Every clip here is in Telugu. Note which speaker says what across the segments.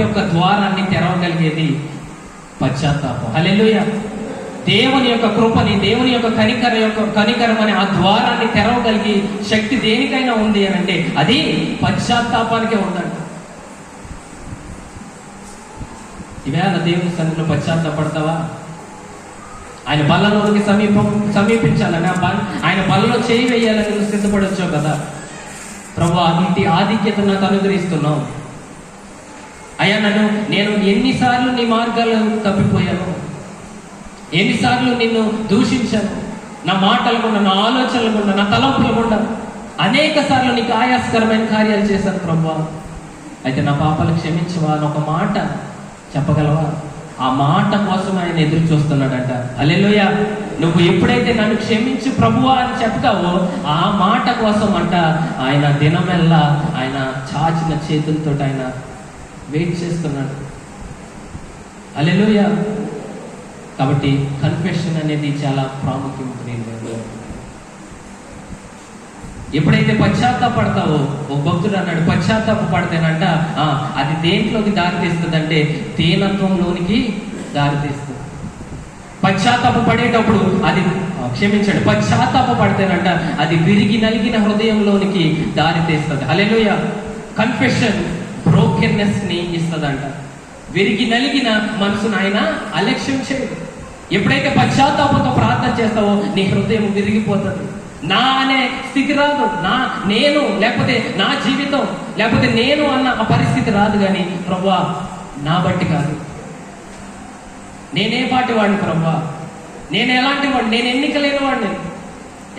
Speaker 1: యొక్క ద్వారాన్ని తెరవగలిగేది పశ్చాత్తాపం. హలెలుయ దేవుని యొక్క కృపని దేవుని యొక్క కనికర యొక్క కనికరం అనే ఆ ద్వారాన్ని తెరవగలిగి శక్తి దేనికైనా ఉంది అని అంటే అది పశ్చాత్తాపానికే ఉందంట. ఈవేళ దేవుని సన్నిధిలో పశ్చాత్తాపడతావా? ఆయన బల్లలోకి సమీపం సమీపించాలని? ఆయన బల్లలో చేయి వేయాలని నువ్వు సిద్ధపడొచ్చావు కదా. ప్రభు ఇంటి ఆధిక్యత నాకు అనుగ్రహిస్తున్నావు. అయ్యా నన్ను నేను ఎన్నిసార్లు నీ మార్గాలు తప్పిపోయాను. ఎన్నిసార్లు నిన్ను దూషించాను. నా మాటలు గుండా నా ఆలోచనలు గుండా నా తలంపులు గుండా అనేక సార్లు నీకు ఆయాస్కరమైన కార్యాలు చేశాను ప్రభు. అయితే నా పాపాలు క్షమించవా అని ఒక మాట చెప్పగలవా? ఆ మాట కోసం ఆయన ఎదురు చూస్తున్నాడట. అలెలోయ నువ్వు ఎప్పుడైతే నన్ను క్షమించు ప్రభువా అని చెప్తావో ఆ మాట కోసం అంట ఆయన దినమెల్లా ఆయన చాచిన చేతులతో ఆయన వెయిట్ చేస్తున్నాడు. అలెలుయ కాబట్టి కన్ఫెషన్ అనేది చాలా ప్రాముఖ్యమైనది ఎప్పుడైతే పశ్చాత్తాపడతావో ఓ భక్తుడు అన్నాడు పశ్చాత్తాప పడితేనంట. ఆ, అది దేంట్లోకి దారి తీస్తుందంటే దారితీస్తుంది. పశ్చాత్తాప పడేటప్పుడు అది క్షమించండి పశ్చాత్తాప పడితేనంట. అది విరిగి నలిగిన హృదయంలోనికి దారి తీస్తుంది అలెలుయ కన్ఫెషన్ బ్రోకెన్నెస్ని ఇస్తుందంట. విరిగి నలిగిన మనసును ఆయన అలక్ష్యం చేయదు. ఎప్పుడైతే పశ్చాత్తాపంతో ప్రార్థన చేస్తావో నీ హృదయం విరిగిపోతుంది. నా అనే స్థితి రాదు. నా నేను లేకపోతే నా జీవితం లేకపోతే నేను అన్న ఆ పరిస్థితి రాదు కానీ ప్రభా నా బట్టి కాదు. నేనే పాటి వాడిని ప్రభా. నేను ఎలాంటి వాడిని? నేను ఎన్నిక లేని వాడిని.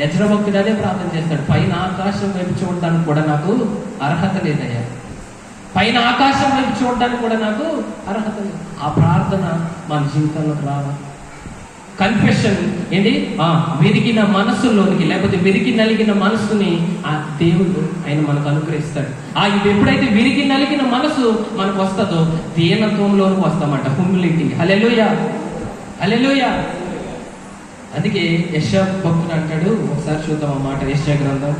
Speaker 1: యజ్రభక్తుడు అదే ప్రార్థన చేస్తాడు. పైన ఆకాశం వైపు చూడడానికి కూడా నాకు అర్హత లేదయ్యా. పైన ఆకాశం వైపు చూడడానికి కూడా నాకు అర్హత లేదు. ఆ ప్రార్థన మన జీవితంలోకి రావాలి. కన్ఫెషన్ ఏంటి? ఆ విరిగిన మనసులోనికి లేకపోతే విరిగి నలిగిన మనసుని ఆ దేవుడు ఆయన మనకు అనుగ్రహిస్తాడు. ఆ ఇది ఎప్పుడైతే విరిగి నలిగిన మనసు మనకు వస్తుందో దీనత్వంలోనికి వస్తామంట హ్యూమిలిటీ హలెలుయ హలెలుయ అందుకే యశ భక్తుడు అంటాడు ఒకసారి చూద్దాం ఆ మాట యశ గ్రంథం.